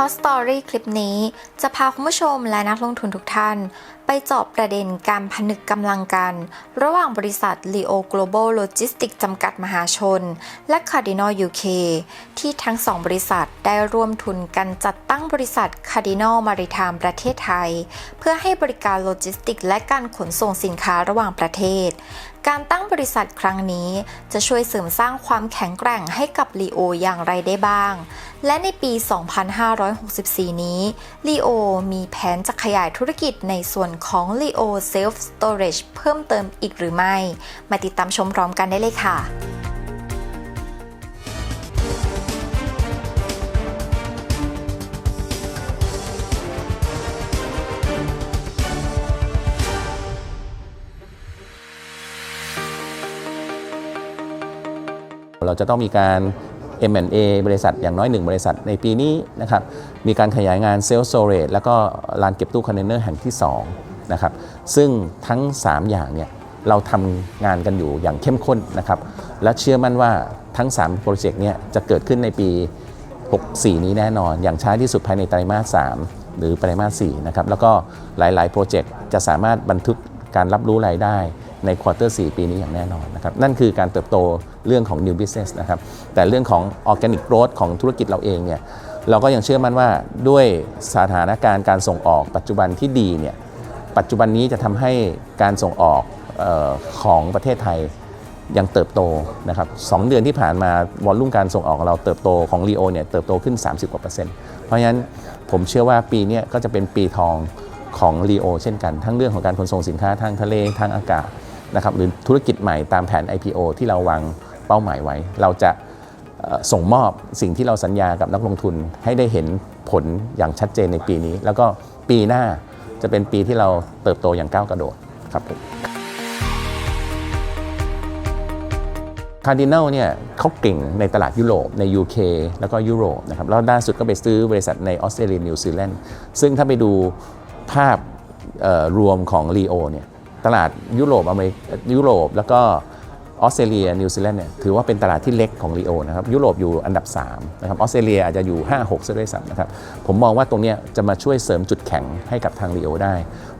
Hot Story คลิปนี้ จะพาคุณผู้ชมและนักลงทุนทุกท่าน ไปเจอบประเด็นการผนึกกำลังกัน ระหว่างบริษัท Leo Global Logistics จำกัดมหาชน และ Cardinal UK ที่ทั้งสองบริษัทได้ร่วมทุนกันจัดตั้งบริษัท Cardinal Maritime ประเทศไทย เพื่อให้บริการโลจิสติกและการขนส่งสินค้าระหว่างประเทศ การตั้งบริษัทครั้งนี้จะช่วยเสริมสร้างความแข็งแกร่งให้กับ Leo ออย่างไรได้บ้าง และในปี 2564 นี้ Leo มีแผนจะขยายธุรกิจในส่วนของ Leo Self Storage เพิ่มเติมอีกหรือไม่ มาติดตามชมพร้อมกันได้เลยค่ะเราจะต้องมีการ M&A บริษัทอย่างน้อยหนึ่งบริษัทในปีนี้นะครับมีการขยายงานเซลล์โซเรตแล้วก็ลานเก็บตู้คอนเทนเนอร์แห่งที่2นะครับซึ่งทั้ง 3 อย่างเนี่ยเราทำงานกันอยู่อย่างเข้มข้นนะครับและเชื่อมั่นว่าทั้ง 3 โปรเจกต์เนี่ยจะเกิดขึ้นในปี 64 นี้แน่นอน อย่างช้าที่สุดภายในไตรมาส 3 หรือไตรมาส 4 นะครับแล้วก็หลาย ๆ โปรเจกต์จะสามารถบันทึกการรับรู้รายได้ในควอเตอร์ 4 ปีนี้อย่างแน่นอนนะครับนั่นคือการเติบโต เรื่องของ new business นะครับแต่เรื่องของ organic growth ของธุรกิจเราเองเนี่ยเราก็ยังเชื่อมั่นว่าด้วยสถานการณ์การส่งออกปัจจุบันที่ดีเนี่ยปัจจุบันนี้จะทำให้การส่งออกออของประเทศไทยยังเติบโตนะครับสองเดือนที่ผ่านมาวอลลุ่มการส่งออกของเราเติบโตของ r ีโอเนี่ยเติบโตขึ้น 30กว่าเปอร์เซ็นต์เพราะฉะนั้นผมเชื่อว่าปีนี้ก็จะเป็นปีทองของ r ีโอเช่นกัน ทั้งเรื่องของการขนส่งสินค้าทางทะเลทางอากาศนะครับหรือธุรกิจใหม่ตามแผน IPO ที่เราวาง เป้าหมายไว้ เราจะส่งมอบสิ่งที่เราสัญญากับนักลงทุนให้ได้เห็นผลอย่างชัดเจนในปีนี้ แล้วก็ปีหน้าจะเป็นปีที่เราเติบโตอย่างก้าวกระโดดครับผมคาร์ดินัลเนี่ยเขาเก่งในตลาดยุโรปใน UK แล้วก็ยุโรปนะครับแล้วล่าสุดก็ไปซื้อบริษัทในออสเตรเลียนิวซีแลนด์ซึ่งถ้าไปดูภาพรวมของ r ีโอเนี่ยตลาดยุโรปอเมริกยุโรปแล้วก็ ออสเตรเลียนิวซีแลนด์เนี่ยถือว่าเป็นตลาดที่เล็กของรีโอนะครับยุโรปอยู่อันดับ3นะครับออสเตรเลียอาจจะอยู่ 5 6ซะด้วยซ้ำนะครับผมมองว่าตรงนี้จะมาช่วยเสริมจุดแข็งให้กับทางรีโอได้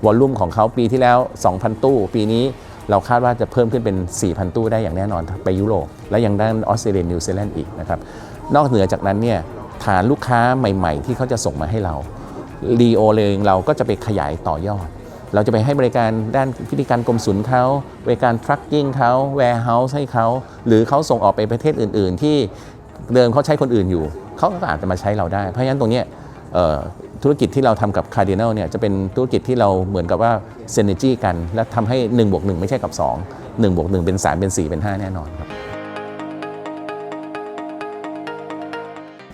วอลลุ่มของเขาปีที่แล้ว 2,000 ตู้ ปีนี้เราคาดว่าจะเพิ่มขึ้นเป็น 4,000 ตู้ได้อย่างแน่นอนไปยุโรปและยังด้านออสเตรเลียนิวซีแลนด์อีกนะครับนอกเหนือจากนั้นเนี่ยฐานลูกค้าใหม่ ๆ ที่เขาจะส่งมาให้เรารีโอเลยเราก็จะไปขยายต่อยอด เราจะไปให้บริการด้านพิธีการกรมศุลเขาบริการ trucking เขา warehouse ให้เขา หรือเขาส่งออกไปประเทศอื่น ๆ ที่เดิมเขาใช้คนอื่นอยู่ เขาก็อาจจะมาใช้เราได้ เพราะฉะนั้นตรงนี้ธุรกิจที่เราทำกับ Cardinal เนี่ยจะเป็นธุรกิจที่เราเหมือนกับว่า synergy กัน และทำให้1บวก1ไม่ใช่กับ 2 1บวก1เป็น 3 เป็น 4 เป็น 5 แน่นอนครับ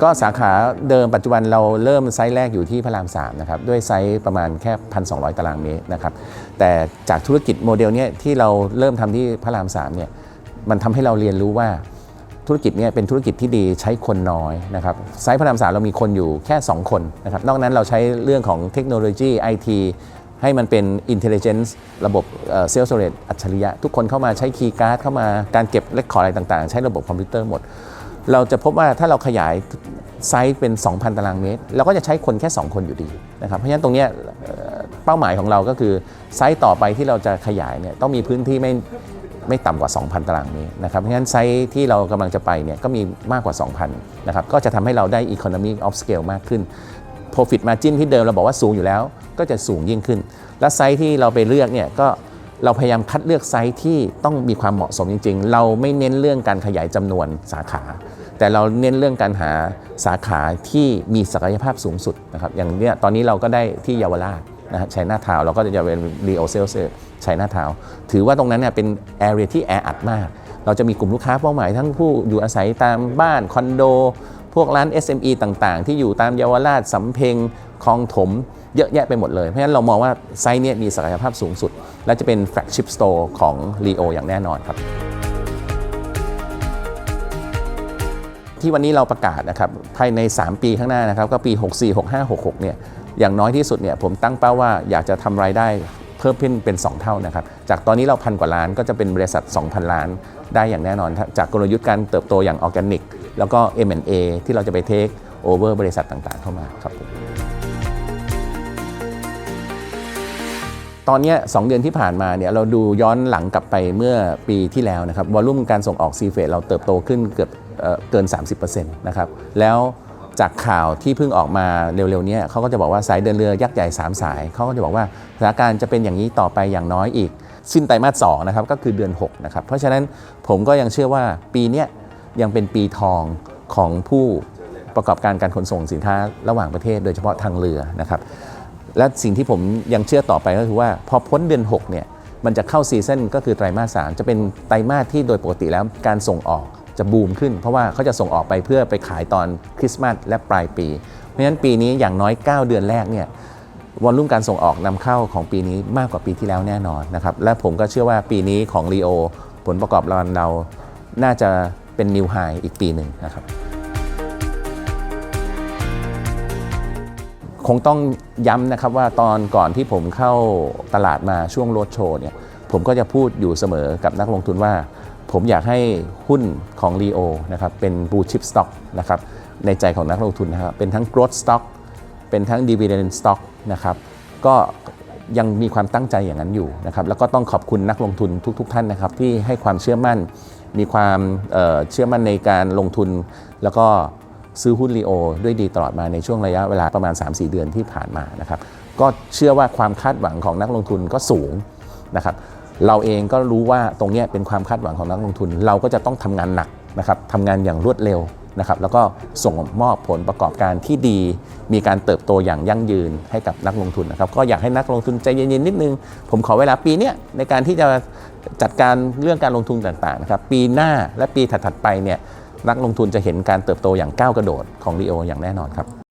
ก็สาขาเดิมปัจจุบันเราเริ่มไซส์แรกอยู่ที่พระราม3นะครับด้วยไซส์ประมาณแค่ 1,200 ตารางเมตรนะครับแต่จากธุรกิจโมเดลเนี้ยที่เราเริ่มทำที่พระราม3เนี่ยมันทำให้เราเรียนรู้ว่าธุรกิจเนี้เป็นธุรกิจที่ดีใช้คนน้อยนะครับไซส์พระราม3เรามีคนอยู่แค่ 2 คนนะครับนอกนั้นเราใช้เรื่องของเทคโนโลยี IT ให้มันเป็น intelligence ระบบเซลล์โซเรตอัจฉริยะ ทุกคนเข้ามาใช้คีย์การ์ดเข้ามาการเก็บเลคคอร์ดอะไรต่างๆ ใช้ระบบคอมพิวเตอร์หมด เราจะพบว่าถ้าเราขยายไซส์เป็น 2,000 ตารางเมตร เราก็จะใช้คนแค่ 2 คนอยู่ดีนะครับ เพราะฉะนั้นตรงนี้เอ่อเป้าหมายของเราก็คือไซส์ต่อไปที่เราจะขยายเนี่ยต้องมีพื้นที่ไม่ไม่ต่ำกว่า 2,000 ตารางเมตรนะครับ เพราะฉะนั้นไซส์ที่เรากำลังจะไปเนี่ยก็มีมากกว่า 2,000 นะครับ ก็จะทำให้เราได้ economy of scale มากขึ้น profit margin ที่เดิมเราบอกว่าสูงอยู่แล้ว ก็จะสูงยิ่งขึ้น และไซส์ที่เราไปเลือกเนี่ยก็ เราพยายามคัดเลือกไซส์ที่ต้องมีความเหมาะสมจริง ๆ เราไม่เน้นเรื่องการขยายจำนวนสาขา แต่เราเน้นเรื่องการหาสาขาที่มีศักยภาพสูงสุดนะครับอย่างเนี้ยตอนนี้เราก็ได้ที่เยาวราชนะฮะชัยนาทาวเราก็จะเป็นรีโอเซลเซชัยนาทาวถือว่าตรงนั้นเนี่ยเป็นแอเรียที่แออัดมาก เราจะมีกลุ่มลูกค้าเป้าหมายทั้งผู้อยู่อาศัยตามบ้านคอนโดพวกร้าน SME ต่างๆ ที่อยู่ตามเยาวราชสำเพ็งคลองถม เยอะแยะไปหมดเลย เพราะฉะนั้นเรามองว่าไซต์เนี้มีศักยภาพสูงสุด และจะเป็นแฟลกชิพสโตร์ของ Leo อย่างแน่นอนครับ ที่วันนี้เราประกาศนะครับภายใน 3 ปีข้างหน้านะครับก็ปี 64 65 66เนี่ยอย่างน้อยที่สุดเนี่ยผมตั้งเป้าว่าอยากจะทำรายได้เพิ่มขึ้นเป็น 2 เท่านะครับจากตอนนี้เราพันกว่าล้านก็จะเป็นบริษัท 2,000 ล้านได้อย่างแน่นอน จากกลยุทธ์การเติบโตอย่างออร์แกนิก แล้วก็ M&A ที่เราจะไปเทคโอเวอร์บริษัทต่างๆเข้ามาครับผม ตอนนี้สองเดือนที่ผ่านมาเนี่ยเราดูย้อนหลังกลับไปเมื่อปีที่แล้วนะครับวอลลุ่มการส่งออกซีเฟดเราเติบโตขึ้นเกือบเอเกิน 30%นะครับแล้วจากข่าวที่เพิ่งออกมาเร็วๆนี้เขาก็จะบอกว่าสายเดินเรือยักษ์ใหญ่ 3 สายเขาก็จะบอกว่าสถานการณ์จะเป็นอย่างนี้ต่อไปอย่างน้อยอีก สิ้นไตรมาส2นะครับก็คือเดือน6นะครับเพราะฉะนั้นผมก็ยังเชื่อว่าปีนี้ยังเป็นปีทองของผู้ประกอบการการขนส่งสินค้าระหว่างประเทศ โดยเฉพาะทางเรือนะครับ และสิ่งที่ผมยังเชื่อต่อไปก็คือว่าพอพ้นเดือน6เนี่ยมันจะเข้าซีซั่นก็คือไตรมาสสามจะเป็นไตรมาสที่โดยปกติแล้วการส่งออกจะบูมขึ้น เพราะว่าเขาจะส่งออกไปเพื่อไปขายตอนคริสต์มาสและปลายปี เพราะฉะนั้นปีนี้อย่างน้อย 9 เดือนแรกเนี่ยวอลลุ่มการส่งออกนำเข้าของปีนี้มากกว่าปีที่แล้วแน่นอนนะครับและผมก็เชื่อว่าปีนี้ของ r ีโอผลประกอบการเราน่าจะเป็นนิวไฮอีกปีหนึ่งนะครับ คงต้องย้ำนะครับว่าตอนก่อนที่ผมเข้าตลาดมาช่วงโรดโชว์เนี่ยผมก็จะพูดอยู่เสมอกับนักลงทุนว่า ผมอยากให้หุ้นของ r ีโอนะครับเป็น blue chip stock นะครับในใจของนักลงทุนนะครับเป็นทั้ง growth stock เป็นทั้ง dividend stock นะครับก็ยังมีความตั้งใจอย่างนั้นอยู่นะครับแล้วก็ต้องขอบคุณนักลงทุนทุกๆท่านนะครับที่ให้ความเชื่อมั่น มีความเเชื่อมั่นในการลงทุนแล้วก็ ซื้อหุ้นรีโอด้วยดีตลอดมาในช่วงระยะเวลาประมาณ 3-4 เดือนที่ผ่านมานะครับก็เชื่อว่าความคาดหวังของนักลงทุนก็สูงนะครับเราเองก็รู้ว่าตรงนี้เป็นความคาดหวังของนักลงทุน เราก็จะต้องทำงานหนักนะครับทำงานอย่างรวดเร็วนะครับแล้วก็ส่งมอบผลประกอบการที่ดี มีการเติบโตอย่างยั่งยืนให้กับนักลงทุนนะครับก็อยากให้นักลงทุนใจเย็นๆนิดนึง ผมขอเวลาปีนี้ในการที่จะจัดการเรื่องการลงทุนต่างๆนะครับปีหน้าและปีถัดๆไปเนี่ย นักลงทุนจะเห็นการเติบโตอย่างก้าวกระโดดของ r ีโออย่างแน่นอนครับ